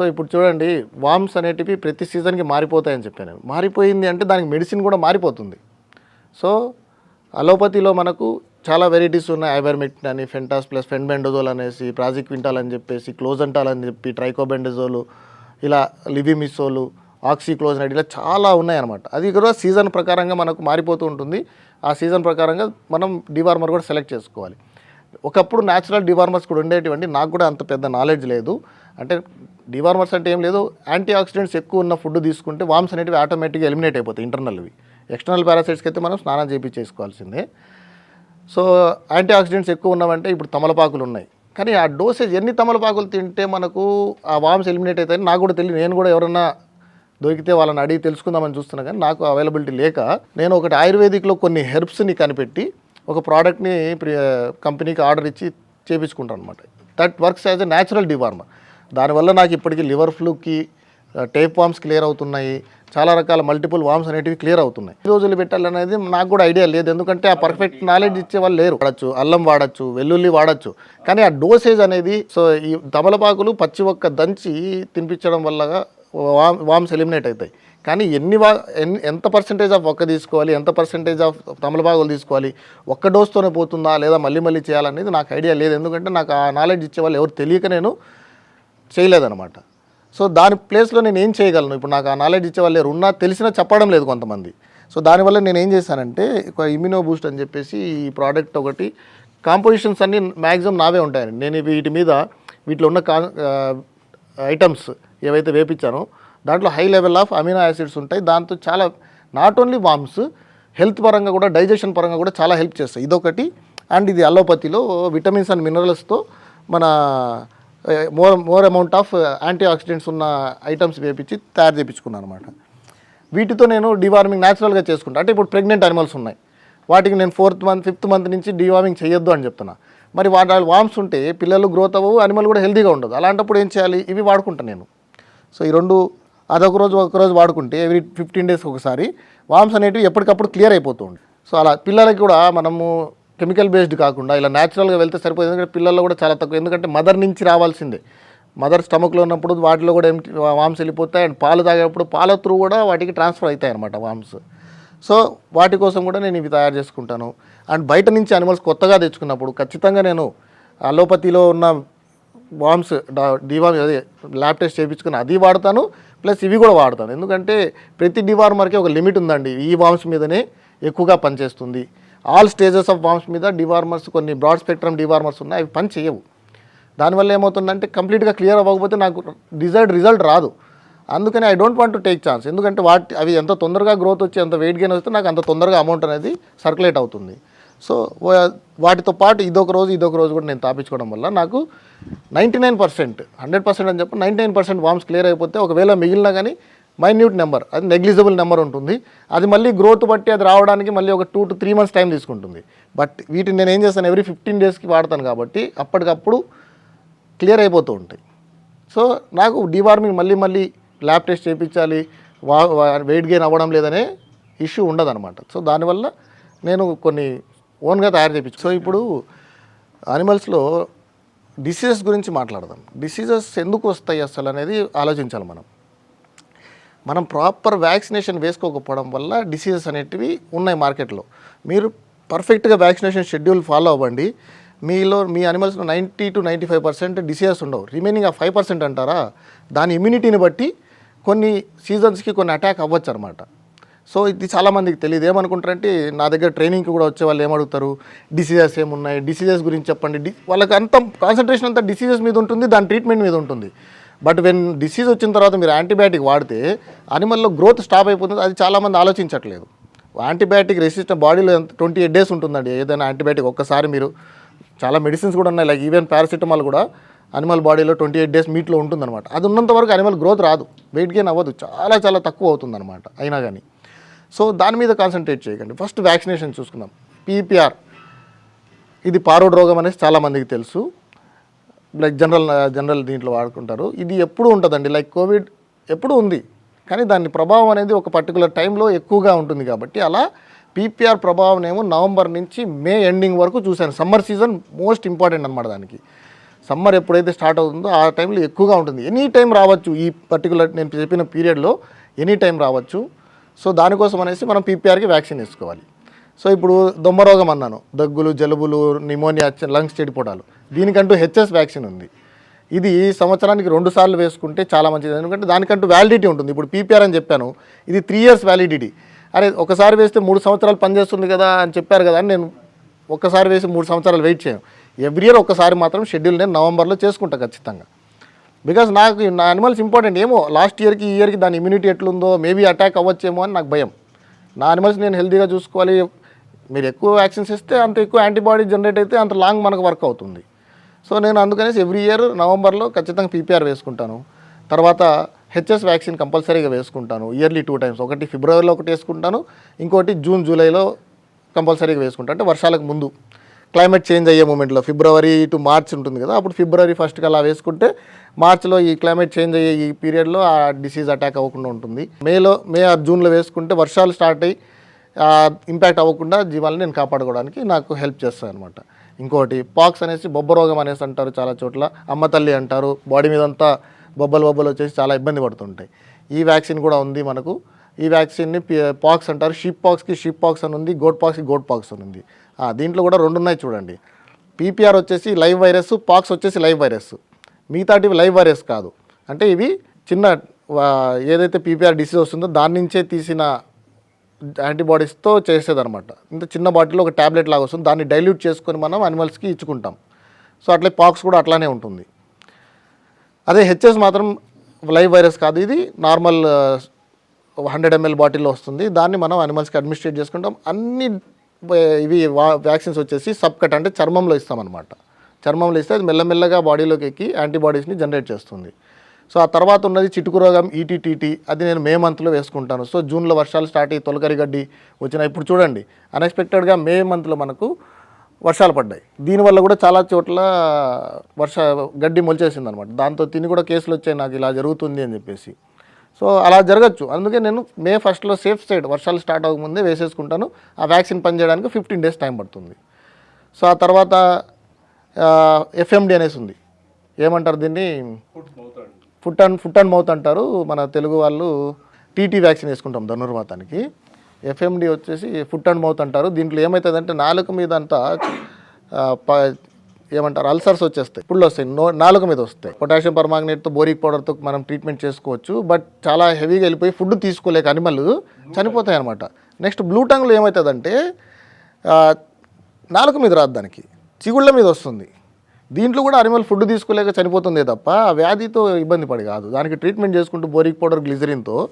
So ఇప్పుడు చూడండి worms అనేటివి ప్రతి సీజన్కి మారిపోతాయని చెప్పాను. మారిపోయింది అంటే దానికి మెడిసిన్ కూడా మారిపోతుంది. సో అలోపతిలో మనకు చాలా వెరైటీస్ ఉన్నాయి. ఐవర్మెక్టిన్ అని ఫెంటాస్ ప్లస్ ఫెన్బెండజోల్ అనేసి ప్రాజిక్వింటాల్ అని చెప్పేసి క్లోజంటాల్ అని చెప్పి ట్రైకోబెండజోలు ఇలా లివిమిసోలు ఆక్సిక్లోజనైడ్ ఇలా చాలా ఉన్నాయన్నమాట. అది కూడా సీజన్ ప్రకారంగా మనకు మారిపోతూ ఉంటుంది. ఆ సీజన్ ప్రకారంగా మనం డివార్మర్ కూడా సెలెక్ట్ చేసుకోవాలి. ఒకప్పుడు న్యాచురల్ డివార్మర్స్ కూడా ఉండేటివండి. నాకు కూడా అంత పెద్ద నాలెడ్జ్ లేదు. అంటే డివార్మర్స్ అంటే ఏం లేదు యాంటీ ఆక్సిడెంట్స్ ఎక్కువ ఉన్న ఫుడ్ తీసుకుంటే వామ్స్ అనేటివి ఆటోమేటిక్గా ఎలిమినేట్ అయిపోతాయి ఇంటర్నల్వి. ఎక్స్టర్నల్ పారాసైట్స్కి అయితే మనం స్నానం చేయించేసుకోవాల్సిందే సో యాంటీ ఆక్సిడెంట్స్ ఎక్కువ ఉన్నవంటే ఇప్పుడు తమలపాకులు ఉన్నాయి. కానీ ఆ డోసేజ్ ఎన్ని తమలపాకులు తింటే మనకు ఆ వామ్స్ ఎలిమినేట్ అవుతాయని నాకు కూడా తెలియదు. నేను కూడా ఎవరన్నా దొరికితే వాళ్ళని అడిగి తెలుసుకుందామని చూస్తున్నా కానీ నాకు అవైలబిలిటీ లేక నేను ఒకటి ఆయుర్వేదిక్లో కొన్ని హెర్బ్స్ని కనిపెట్టి ఒక ప్రోడక్ట్ని కంపెనీకి ఆర్డర్ ఇచ్చి చేపించుకుంటాను అనమాట that works as a natural dewormer. దానివల్ల నాకు ఇప్పటికీ లివర్ ఫ్లూకి టేప్ వామ్స్ క్లియర్ అవుతున్నాయి. చాలా రకాల మల్టిపుల్ వామ్స్ అనేటివి క్లియర్ అవుతున్నాయి. ఈ రోజులు పెట్టాలనేది నాకు కూడా ఐడియా లేదు. ఎందుకంటే ఆ పర్ఫెక్ట్ నాలెడ్జ్ ఇచ్చే వాళ్ళు లేరు. వాడచ్చు అల్లం వాడచ్చు వెల్లుల్లి వాడచ్చు. కానీ ఆ డోసేజ్ అనేది సో ఈ తమలపాకులు పచ్చి ఒక్క దంచి తినిపించడం వల్ల వామ్ వామ్స్ ఎలిమినేట్ అవుతాయి. కానీ ఎన్ని వా ఎన్ని ఎంత పర్సెంటేజ్ ఆఫ్ ఒక్క తీసుకోవాలి ఎంత పర్సెంటేజ్ ఆఫ్ తమలపాకులు తీసుకోవాలి ఒక్క డోస్తోనే పోతుందా లేదా మళ్ళీ మళ్ళీ చేయాలనేది నాకు ఐడియా లేదు. ఎందుకంటే నాకు ఆ నాలెడ్జ్ ఇచ్చే వాళ్ళు ఎవరు తెలియక నేను చేయలేదన్నమాట. సో దాని ప్లేస్లో నేను ఏం చేయగలను? ఇప్పుడు నాకు ఆ నాలెడ్జ్ ఇచ్చే వాళ్ళు ఉన్నా తెలిసినా చెప్పడం లేదు కొంతమంది. సో దానివల్ల నేను ఏం చేశానంటే ఒక ఇమ్యూనో బూస్ట్ అని చెప్పేసి ఈ ప్రోడక్ట్ ఒకటి కాంపోజిషన్స్ అన్నీ మ్యాక్సిమం నావే ఉంటాయండి నేను వీటి మీద వీటిలో ఉన్న కా ఐటమ్స్ ఏవైతే వేపించానో దాంట్లో high level of amino acids ఉంటాయి. దాంతో చాలా నాట్ ఓన్లీ వామ్స్ హెల్త్ పరంగా కూడా డైజెషన్ పరంగా కూడా చాలా హెల్ప్ చేస్తాయి. ఇదొకటి. అండ్ ఇది అలోపతిలో విటమిన్స్ అండ్ మినరల్స్తో మన more more amount of antioxidants ఉన్న ఐటమ్స్ వేపించి తయారు చేయించుకున్నాను అనమాట వీటితో నేను డివార్మింగ్ న్యాచురల్గా చేసుకుంటా. అంటే ఇప్పుడు ప్రెగ్నెంట్ అనిమల్స్ ఉన్నాయి. వాటికి నేను ఫోర్త్ మంత్ ఫిఫ్త్ మంత్ నుంచి డివార్మింగ్ చేయొద్దు అని చెప్తున్నా. మరి వాటి వామ్స్ ఉంటే పిల్లలు గ్రోత్ అవ్వవు అనిమల్ కూడా హెల్తీగా ఉండదు. అలాంటప్పుడు ఏం చేయాలి? ఇవి వాడుకుంటాను నేను. సో ఈ రెండు అదొక రోజు ఒక రోజు వాడుకుంటే ఎవ్రీ ఫిఫ్టీన్ డేస్ ఒకసారి వామ్స్ అనేటివి ఎప్పటికప్పుడు క్లియర్ అయిపోతూ ఉంటాయి. సో అలా పిల్లలకి కూడా మనము కెమికల్ బేస్డ్ కాకుండా ఇలా న్యాచురల్గా వెళ్తే సరిపోతుంది ఎందుకంటే పిల్లల్లో కూడా చాలా తక్కువ. ఎందుకంటే మదర్ నుంచి రావాల్సిందే. మదర్ స్టమక్లో ఉన్నప్పుడు వాటిలో కూడా ఏం వామ్స్ వెళ్ళిపోతాయి. అండ్ పాలు తాగేటప్పుడు పాల త్రూ కూడా వాటికి ట్రాన్స్ఫర్ అవుతాయి అనమాట వామ్స్ సో వాటి కోసం కూడా నేను ఇవి తయారు చేసుకుంటాను. అండ్ బయట నుంచి అనిమల్స్ కొత్తగా తెచ్చుకున్నప్పుడు ఖచ్చితంగా నేను అలోపతిలో ఉన్న వామ్స్ డివామ్ అదే ల్యాబ్ టెస్ట్ చేయించుకుని అది వాడతాను. ప్లస్ ఇవి కూడా వాడతాను. ఎందుకంటే ప్రతి డివార్మర్కి ఒక లిమిట్ ఉందండి. ఈ వామ్స్ మీదనే ఎక్కువగా పనిచేస్తుంది. ఆల్ స్టేజెస్ ఆఫ్ వామ్స్ మీద డివార్మర్స్ కొన్ని బ్రాడ్ స్పెక్ట్రమ్ డివార్మర్స్ ఉన్నాయి అవి పని చేయవు. దానివల్ల ఏమవుతుందంటే కంప్లీట్గా క్లియర్ అవ్వకపోతే నాకు డిజైర్డ్ రిజల్ట్ రాదు. అందుకని I don't want to take chance ఎందుకంటే వాటి అవి ఎంత తొందరగా గ్రోత్ వచ్చి ఎంత వెయిట్ గెయిన్ వస్తే నాకు అంత తొందరగా అమౌంట్ అనేది సర్క్యులేట్ అవుతుంది. సో వాటితో పాటు ఇదొక రోజు ఇదొక రోజు కూడా నేను తాపించుకోవడం వల్ల నాకు ninety nine percent hundred percent అని చెప్పి ninety nine percent worms clear అయిపోతే ఒకవేళ మిగిలినా కానీ మైన్యూట్ నెంబర్ అది నెగ్లిజిబుల్ నెంబర్ ఉంటుంది. అది మళ్ళీ గ్రోత్ బట్టి అది రావడానికి మళ్ళీ ఒక two to three months time తీసుకుంటుంది. బట్ వీటిని నేను ఏం చేస్తాను ఎవ్రీ ఫిఫ్టీన్ డేస్కి వాడతాను కాబట్టి అప్పటికప్పుడు క్లియర్ అయిపోతూ ఉంటాయి. సో నాకు డివార్మింగ్ మళ్ళీ మళ్ళీ ల్యాబ్ టెస్ట్ చేయించాలి వా వెయిట్ గెయిన్ అవ్వడం లేదనే ఇష్యూ ఉండదన్నమాట. సో దానివల్ల నేను కొన్ని ఓన్గా తయారు చేయించు సో ఇప్పుడు అనిమల్స్లో డిసీజెస్ గురించి మాట్లాడదాం. డిసీజెస్ ఎందుకు వస్తాయి అసలు అనేది ఆలోచించాలి మనం. మనం ప్రాపర్ వ్యాక్సినేషన్ వేసుకోకపోవడం వల్ల డిసీజెస్ అనేటివి ఉన్నాయి మార్కెట్లో. మీరు పర్ఫెక్ట్గా వ్యాక్సినేషన్ షెడ్యూల్ ఫాలో అవ్వండి. మీలో మీ అనిమల్స్లో ninety to ninety five percent diseases ఉండవు. రిమైనింగ్ ఆ ఫైవ్ పర్సెంట్ అంటారా? దాని ఇమ్యూనిటీని బట్టి కొన్ని సీజన్స్కి కొన్ని అటాక్ అవ్వచ్చు అనమాట సో ఇది చాలామందికి తెలియదు. ఏమనుకుంటారంటే నా దగ్గర ట్రైనింగ్కి కూడా వచ్చే వాళ్ళు ఏమడుగుతారు? డిసీజెస్ ఏమున్నాయి? డిసీజెస్ గురించి చెప్పండి. డి వాళ్ళకి అంత కాన్సన్ట్రేషన్ అంతా డిసీజెస్ మీద ఉంటుంది. దాని ట్రీట్మెంట్ మీద ఉంటుంది. బట్ వెన్ డిసీజ్ వచ్చిన తర్వాత మీరు యాంటీబయాటిక్ వాడితే అనిమల్లో గ్రోత్ స్టాప్ అయిపోతుంది. అది చాలామంది ఆలోచించట్లేదు. యాంటీబయాటిక్ రెసిస్టెంట్ బాడీలో ట్వంటీ ఎయిట్ డేస్ ఉంటుందండి. ఏదైనా యాంటీబయాటిక్ ఒక్కసారి మీరు చాలా మెడిసిన్స్ కూడా ఉన్నాయి. లైక్ ఈవెన్ పారాసిటమాల్ కూడా అనిమల్ బాడీలో ట్వంటీ ఎయిట్ డేస్ మీట్లో ఉంటుందన్నమాట. అది ఉన్నంత వరకు అనిమల్ గ్రోత్ రాదు. వెయిట్ గెయిన్ అవ్వదు. చాలా చాలా తక్కువ అవుతుందన్నమాట. అయినా కానీ సో దాని మీద కాన్సన్ట్రేట్ చేయకండి. ఫస్ట్ వ్యాక్సినేషన్ చూసుకుందాం. పీపీఆర్ ఇది పారోడ్ రోగం అనేది చాలామందికి తెలుసు. లైక్ జనరల్ జనరల్ దీంట్లో వాడుకుంటారు. ఇది ఎప్పుడు ఉంటుందండి. లైక్ కోవిడ్ ఎప్పుడు ఉంది. కానీ దాని ప్రభావం అనేది ఒక పర్టికులర్ టైంలో ఎక్కువగా ఉంటుంది కాబట్టి అలా పీపీఆర్ ప్రభావం ఏమో నవంబర్ నుంచి మే ఎండింగ్ వరకు చూశాను. సమ్మర్ సీజన్ మోస్ట్ ఇంపార్టెంట్ అనమాట దానికి. సమ్మర్ ఎప్పుడైతే స్టార్ట్ అవుతుందో ఆ టైంలో ఎక్కువగా ఉంటుంది. ఎనీ టైం రావచ్చు. ఈ పర్టికులర్ నేను చెప్పిన పీరియడ్లో ఎనీ టైం రావచ్చు. సో దానికోసం అనేసి మనం పీపీఆర్కి వ్యాక్సిన్ వేసుకోవాలి. సో ఇప్పుడు దొమ్మరోగం అన్నాను. దగ్గులు జలుబులు నిమోనియా లంగ్స్ చెడిపోవడాలు. దీనికంటూ హెచ్ఎస్ వ్యాక్సిన్ ఉంది. ఇది సంవత్సరానికి రెండు సార్లు వేసుకుంటే చాలా మంచిది. ఎందుకంటే దానికంటూ వ్యాలిడిటీ ఉంటుంది. ఇప్పుడు పీపీఆర్ అని చెప్పాను. ఇది త్రీ ఇయర్స్ వ్యాలిడిటీ అరే ఒకసారి వేస్తే మూడు సంవత్సరాలు పనిచేస్తుంది కదా అని చెప్పారు కదా అని నేను ఒక్కసారి వేసి మూడు సంవత్సరాలు వెయిట్ చేయను. ఎవ్రీ ఇయర్ ఒకసారి మాత్రం షెడ్యూల్ నేను నవంబర్లో చేసుకుంటా ఖచ్చితంగా. బికాజ్ నాకు నా అనిమల్స్ ఇంపార్టెంట్ ఏమో లాస్ట్ ఇయర్కి ఈ ఇయర్కి దాని ఇమ్యూనిటీ ఎట్లుందో మేబీ అటాక్ అవ్వచ్చేమో అని నాకు భయం. నా అనిమల్స్ నేను హెల్తీగా చూసుకోవాలి. మీరు ఎక్కువ వ్యాక్సిన్స్ ఇస్తే అంత ఎక్కువ యాంటీబాడీ జనరేట్ అయితే అంత లాంగ్ మనకు వర్క్ అవుతుంది. సో నేను అందుకనేసి ఎవ్రీ ఇయర్ నవంబర్లో ఖచ్చితంగా పీపీఆర్ వేసుకుంటాను. తర్వాత హెచ్ఎస్ వ్యాక్సిన్ కంపల్సరీగా వేసుకుంటాను. Yearly two times. ఒకటి ఫిబ్రవరిలో ఒకటి వేసుకుంటాను. ఇంకోటి జూన్ జూలైలో కంపల్సరీగా వేసుకుంటాను. అంటే వర్షాలకు ముందు క్లైమేట్ చేంజ్ అయ్యే మూమెంట్లో. ఫిబ్రవరి టు మార్చ్ ఉంటుంది కదా అప్పుడు ఫిబ్రవరి ఫస్ట్కి అలా వేసుకుంటే మార్చ్లో ఈ క్లైమేట్ చేంజ్ అయ్యే ఈ పీరియడ్లో ఆ డిసీజ్ అటాక్ అవ్వకుండా ఉంటుంది. మేలో మే ఆర్ జూన్లో వేసుకుంటే వర్షాలు స్టార్ట్ అయ్యి ఇంపాక్ట్ అవ్వకుండా జీవాలను నేను కాపాడుకోవడానికి నాకు హెల్ప్ చేస్తాను అనమాట ఇంకోటి పాక్స్ అనేసి బొబ్బ రోగం అనేసి అంటారు చాలా చోట్ల. అమ్మ తల్లి అంటారు. బాడీ మీద అంతా బొబ్బలు బొబ్బలు వచ్చేసి చాలా ఇబ్బంది పడుతుంటాయి. ఈ వ్యాక్సిన్ కూడా ఉంది మనకు. ఈ వ్యాక్సిన్ని పాక్స్ అంటారు. షీప్ పాక్స్కి షీప్ పాక్స్ అని ఉంది. గోట్ పాక్స్కి గోట్ పాక్స్ అని ఉంది. ఆ, దీంట్లో కూడా రెండు ఉన్నాయి చూడండి. పీపీఆర్ వచ్చేసి లైవ్ వైరస్ పాక్స్ వచ్చేసి లైవ్ వైరస్ మిగతాటివి లైవ్ వైరస్ కాదు. అంటే ఇవి చిన్న ఏదైతే పీపీఆర్ డిసీజ్ వస్తుందో దాని నుంచే తీసిన యాంటీబాడీస్తో చేసేదనమాట ఇంత చిన్న బాటిల్లో ఒక ట్యాబ్లెట్ లాగా వస్తుంది. దాన్ని డైల్యూట్ చేసుకొని మనం అనిమల్స్కి ఇచ్చుకుంటాం. సో అట్లే పాక్స్ కూడా అట్లానే ఉంటుంది. అదే హెచ్ఎస్ మాత్రం లైవ్ వైరస్ కాదు. ఇది నార్మల్ హండ్రెడ్ ఎంఎల్ బాటిల్లో వస్తుంది. దాన్ని మనం అనిమల్స్కి అడ్మినిస్ట్రేట్ చేసుకుంటాం. అన్ని ఇవి వ్యాక్సిన్స్ వచ్చేసి సబ్ కట్ అంటే చర్మంలో ఇస్తామన్నమాట. చర్మంలో ఇస్తే అది మెల్లమెల్లగా బాడీలోకి ఎక్కి యాంటీబాడీస్ని జనరేట్ చేస్తుంది. సో ఆ తర్వాత ఉన్నది చిటుకు రోగం ఈటీటీటీ అది నేను మే మంత్లో వేసుకుంటాను. సో జూన్లో వర్షాలు స్టార్ట్ అయ్యి తొలకరి గడ్డి వచ్చిన ఇప్పుడు చూడండి అన్ఎక్స్పెక్టెడ్గా మే మంత్లో మనకు వర్షాలు పడ్డాయి. దీనివల్ల కూడా చాలా చోట్ల వర్ష గడ్డి మొలిచేసింది అనమాట దాంతో తిని కూడా కేసులు వచ్చాయి నాకు ఇలా జరుగుతుంది అని చెప్పేసి. సో అలా జరగచ్చు. అందుకే నేను మే ఫస్ట్లో సేఫ్ సైడ్ వర్షాలు స్టార్ట్ అవ్వకముందే వేసేసుకుంటాను. ఆ వ్యాక్సిన్ పనిచేయడానికి ఫిఫ్టీన్ డేస్ టైం పడుతుంది. సో ఆ తర్వాత ఎఫ్ఎండి అనేసి ఉంది. ఏమంటారు దీన్ని? Foot and foot and mouth అంటారు. మన తెలుగు వాళ్ళు టీటీ వ్యాక్సిన్ వేసుకుంటాం ధనుర్మాతానికి ఎఫ్ఎండి వచ్చేసి ఫుట్ అండ్ మౌత్ అంటారు. దీంట్లో ఏమవుతుందంటే నాలుక మీద అంతా ప- ఏమంటారు అల్సర్స్ వచ్చేస్తాయి. పుళ్ళు వస్తాయి. నో నాలుగు మీద వస్తాయి. పొటాషియం పర్మాంగనేట్తో బోరిక్ పౌడర్తో మనం ట్రీట్మెంట్ చేసుకోవచ్చు. బట్ చాలా హెవీగా వెళ్ళిపోయి ఫుడ్ తీసుకోలేక అనిమల్ చనిపోతాయి అనమాట నెక్స్ట్ బ్లూ టంగ్లో ఏమవుతుందంటే నాలుగు నాలుక మీద రాదు దానికి. చిగుళ్ళ మీద వస్తుంది. దీంట్లో కూడా అనిమల్ ఫుడ్ తీసుకోలేక చనిపోతుందే తప్ప ఆ వ్యాధితో ఇబ్బంది పడి కాదు. దానికి ట్రీట్మెంట్ చేసుకుంటూ బోరిక్ పౌడర్ గ్లిజరిన్తో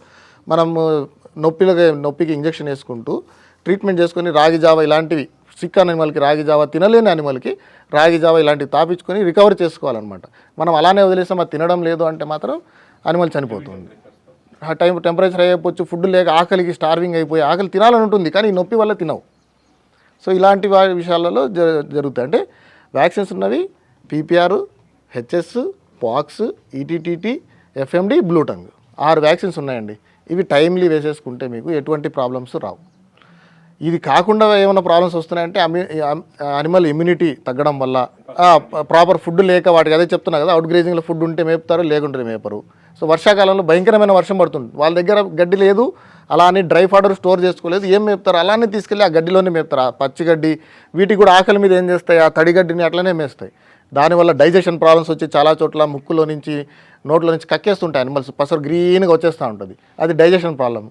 మనం నొప్పిలో నొప్పికి ఇంజెక్షన్ వేసుకుంటూ ట్రీట్మెంట్ చేసుకొని రాగి జావ ఇలాంటివి సిక్ అనిమల్కి రాగి జావ తినలేని అనిమల్కి రాగి జావ ఇలాంటివి తాపించుకొని రికవర్ చేసుకోవాలన్నమాట. మనం అలానే వదిలేస్తాం అది తినడం లేదు అంటే మాత్రం అనిమల్ చనిపోతుంది. ఆ టైం టెంపరేచర్ అయిపోవచ్చు ఫుడ్ లేక ఆకలికి స్టార్వింగ్ అయిపోయి ఆకలి తినాలని ఉంటుంది కానీ నొప్పి వల్ల తినవు. సో ఇలాంటి విషయాలలో జ- జరుగుతాయి. అంటే వ్యాక్సిన్స్ ఉన్నవి PPR HS pox ఈటీటీటీ FMD bluetongue. ఆరు వ్యాక్సిన్స్ ఉన్నాయండి. ఇవి టైమ్లీ వేసేసుకుంటే మీకు ఎటువంటి ప్రాబ్లమ్స్ రావు. ఇది కాకుండా ఏమైనా ప్రాబ్లమ్స్ వస్తున్నాయంటే అమి అనిమల్ ఇమ్యూనిటీ తగ్గడం వల్ల ప్రాపర్ ఫుడ్ లేక వాటికి అదే చెప్తున్నా కదా అవుట్ గ్రేజింగ్లో ఫుడ్ ఉంటే మేపుతారు లేకుంటే మేపరు. సో వర్షాకాలంలో భయంకరమైన వర్షం పడుతుంది. వాళ్ళ దగ్గర గడ్డి లేదు అలా అని డ్రై ఫాడర్ స్టోర్ చేసుకోలేదు ఏం మేపుతారు? అలానే తీసుకెళ్ళి ఆ గడ్డిలోనే మేపుతారు. ఆ పచ్చి గడ్డి వీటికి కూడా ఆకలి మీద ఏం చేస్తాయి? ఆ తడి గడ్డిని అట్లనే మేస్తాయి. దానివల్ల డైజెషన్ ప్రాబ్లమ్స్ వచ్చి చాలా చోట్ల ముక్కులో నుంచి నోట్లో నుంచి కక్కేస్తుంటాయి అనిమల్స్ పసరు గ్రీన్గా వచ్చేస్తూ ఉంటుంది. అది డైజెషన్ ప్రాబ్లం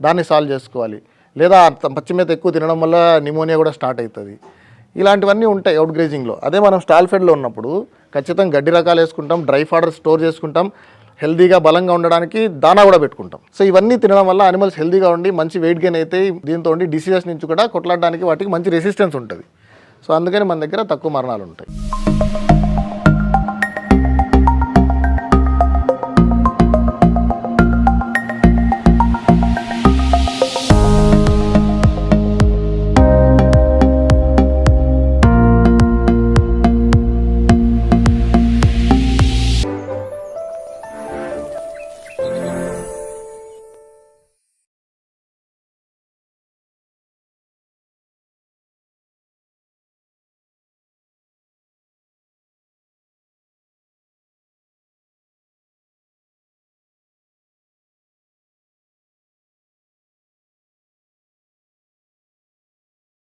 దాన్ని సాల్వ్ చేసుకోవాలి. లేదా పచ్చి మీద ఎక్కువ తినడం వల్ల నిమోనియా కూడా స్టార్ట్ అవుతుంది ఇలాంటివన్నీ ఉంటాయి అవుట్ గ్రేజింగ్లో అదే మనం స్టాల్ఫెడ్లో ఉన్నప్పుడు ఖచ్చితంగా గడ్డి రకాలు వేసుకుంటాం డ్రై ఫాడర్ స్టోర్ చేసుకుంటాం హెల్దీగా బలంగా ఉండడానికి దానా కూడా పెట్టుకుంటాం. సో ఇవన్నీ తినడం వల్ల అనిమల్స్ హెల్దీగా ఉండి మంచి వెయిట్ గెయిన్ అయితే దీంతో ఉండి డిసీజెస్ నుంచి కూడా కొట్లాడడానికి వాటికి మంచి రెసిస్టెన్స్ ఉంటుంది. సో అందుకని మన దగ్గర తక్కువ మరణాలు ఉంటాయి.